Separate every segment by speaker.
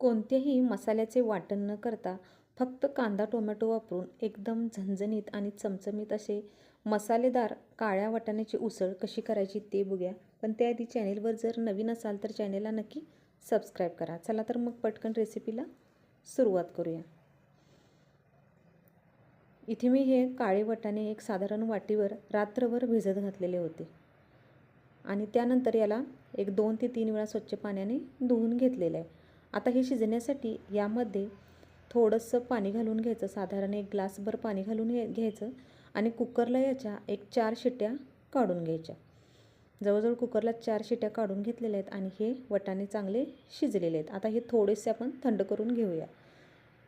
Speaker 1: कोणत्याही मसाल्याचे वाटण न करता फक्त कांदा टोमॅटो वापरून एकदम झणझणीत आणि चमचमीत असे मसालेदार काळ्या वाटाण्याची उसळ कशी करायची ते बघूया. पण त्याआधी चॅनेलवर जर नवीन असाल तर चॅनेलला नक्की सबस्क्राईब करा. चला तर मग पटकन रेसिपीला सुरुवात करूया. इथे मी हे काळे वाटाणे एक साधारण वाटीवर रात्रभर भिजत घातलेले होते. आणि त्यानंतर याला एक दोन ते तीन वेळा स्वच्छ पाण्याने धुवून घेतलेलं आहे. आता हे शिजण्यासाठी यामध्ये थोडंसं पाणी घालून घ्यायचं साधारण एक ग्लासभर पाणी घालून घे घ्यायचं आणि कुकरला याच्या एक चार शिट्या काढून घ्यायच्या. जवळजवळ कुकरला चार शिट्या काढून घेतलेल्या आहेत आणि हे वटाणे चांगले शिजलेले आहेत. आता हे थोडेसे आपण थंड करून घेऊया.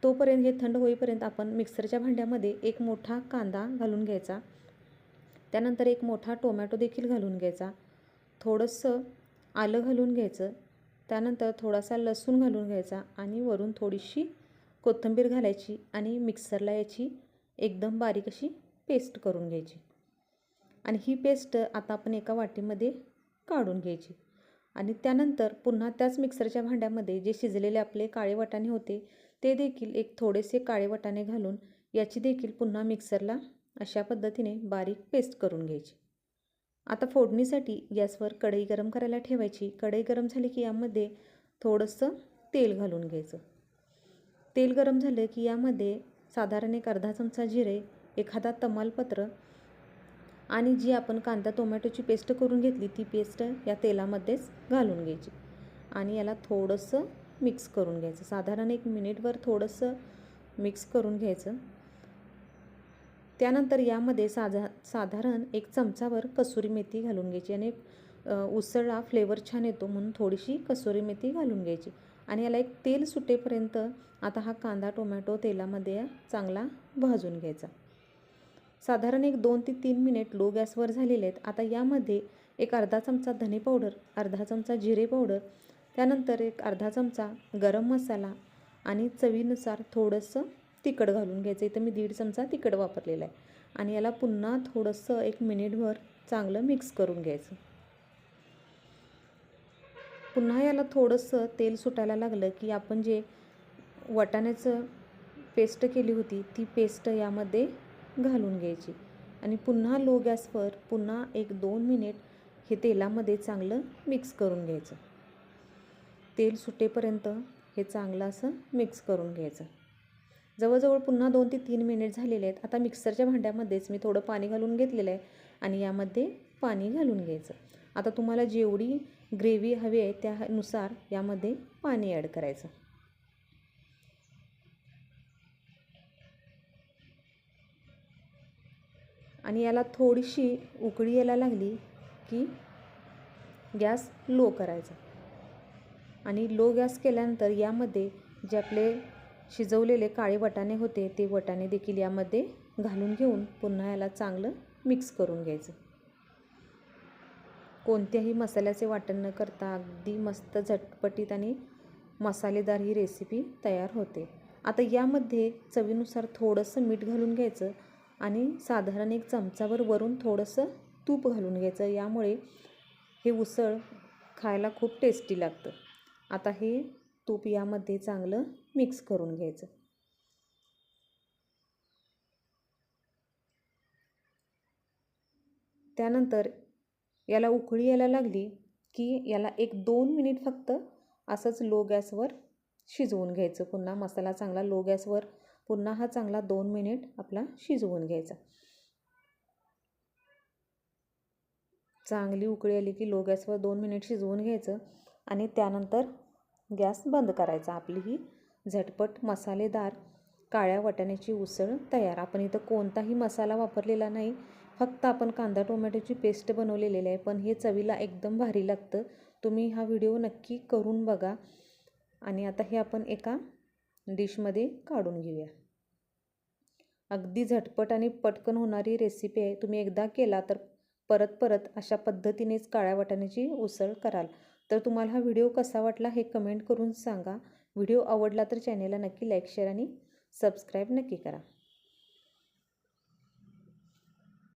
Speaker 1: तोपर्यंत हे थंड होईपर्यंत आपण मिक्सरच्या भांड्यामध्ये एक मोठा कांदा घालून घ्यायचा. त्यानंतर एक मोठा टोमॅटो देखील घालून घ्यायचा. थोडंसं आलं घालून घ्यायचं. त्यानंतर थोडासा लसूण घालून घ्यायचा आणि वरून थोडीशी कोथिंबीर घालायची आणि मिक्सरला याची एकदम बारीक अशी पेस्ट करून घ्यायची. आणि ही पेस्ट आता आपण एका वाटीमध्ये काढून घ्यायची. आणि त्यानंतर पुन्हा त्याच मिक्सरच्या भांड्यामध्ये जे शिजलेले आपले काळे वाटाणे होते ते देखील एक थोडेसे काळे वाटाणे घालून याची देखील पुन्हा मिक्सरला अशा पद्धतीने बारीक पेस्ट करून घ्यायची. आता फोडणीसाठी गॅसवर कढई गरम करायला ठेवायची. कढई गरम झाली की यामध्ये थोडंसं तेल घालून घ्यायचं. तेल गरम झालं की यामध्ये साधारण एक अर्धा चमचा जिरे एखादा तमालपत्र आणि जी आपण कांदा टोमॅटोची पेस्ट करून घेतली ती पेस्ट या तेलामध्येच घालून घ्यायची. आणि याला थोडंसं मिक्स करून घ्यायचं. साधारण एक मिनिटवर थोडंसं मिक्स करून घ्यायचं. त्यानंतर यामध्ये साधा साधारण एक चमचावर कसुरी मेथी घालून घ्यायची आणि उसळला फ्लेवर छान येतो म्हणून थोडीशी कसुरी मेथी घालून घ्यायची. आणि याला एक तेल सुटेपर्यंत आता हा कांदा टोमॅटो तेलामध्ये चांगला भाजून घ्यायचा. साधारण एक दोन ते तीन मिनिट लो गॅसवर झालेले आहेत. आता यामध्ये एक अर्धा चमचा धने पावडर अर्धा चमचा जिरे पावडर त्यानंतर एक अर्धा चमचा गरम मसाला आणि चवीनुसार थोडंसं तिखट घालून घ्यायचं. इथं मी दीड चमचा तिखट वापरलेला आहे. आणि याला पुन्हा थोडंसं एक मिनिटभर चांगलं मिक्स करून घ्यायचं. पुन्हा याला थोडंसं तेल सुटायला लागलं की आपण जे वाटाण्याचं पेस्ट केली होती ती पेस्ट यामध्ये घालून घ्यायची. आणि पुन्हा लो गॅसवर पुन्हा एक दोन मिनिट हे तेलामध्ये चांगलं मिक्स करून घ्यायचं. तेल सुटेपर्यंत हे चांगलं असं मिक्स करून घ्यायचं. जवळजवळ पुन्हा दोन ते तीन मिनिट झालेले आहेत. आता मिक्सरच्या भांड्यामध्येच मी थोडं पाणी घालून घेतलेलं आहे आणि यामध्ये पाणी घालून घ्यायचं. आता तुम्हाला जेवढी ग्रेव्ही हवी आहे त्यानुसार यामध्ये पाणी ॲड करायचं. आणि याला थोडीशी उकळी यायला लागली की गॅस लो करायचा. आणि लो गॅस केल्यानंतर यामध्ये जे आपले शिजवलेले काळे वटाणे होते ते वटाणे देखील यामध्ये घालून घेऊन पुन्हा याला चांगलं मिक्स करून घ्यायचं. कोणत्याही मसाल्याचे वाटण न करता अगदी मस्त झटपटीत आणि मसालेदार ही रेसिपी तयार होते. आता यामध्ये चवीनुसार थोडंसं मीठ घालून घ्यायचं आणि साधारण एक चमचावर वरून थोडंसं तूप घालून घ्यायचं. यामुळे हे उसळ खायला खूप टेस्टी लागतं. आता हे तूप यामध्ये चांगलं मिक्स करून घ्यायचं. त्यानंतर याला उकळी यायला लागली की याला एक दोन मिनिट फक्त असंच लो गॅसवर शिजवून घ्यायचं. पुन्हा मसाला चांगला लो गॅसवर पुन्हा हा चांगला दोन मिनिट आपला शिजवून घ्यायचा. चांगली उकळी आली की लो गॅसवर दोन मिनिट शिजवून घ्यायचं आणि त्यानंतर गॅस बंद करायचा आपली ही झटपट मसालेदार काळ्या वाटाण्याची उसळ तयार. आपण इथं कोणताही मसाला वापरलेला नाही. फक्त आपण कांदा टोमॅटोची पेस्ट बनवलेली आहे. पण हे चवीला एकदम भारी लागतं. तुम्ही हा व्हिडिओ नक्की करून बघा. आणि आता हे आपण एका डिशमध्ये काढून घेऊया. अगदी झटपट आणि पटकन होणारी रेसिपी आहे. तुम्ही एकदा केला तर परत परत अशा पद्धतीनेच काळ्या वाटाण्याची उसळ कराल. तर तुम्हाला हा व्हिडिओ कसा वाटला हे कमेंट करून सांगा. व्हिडिओ आवडला तर चॅनेलला नक्की लाईक शेअर आणि सबस्क्राईब नक्की करा.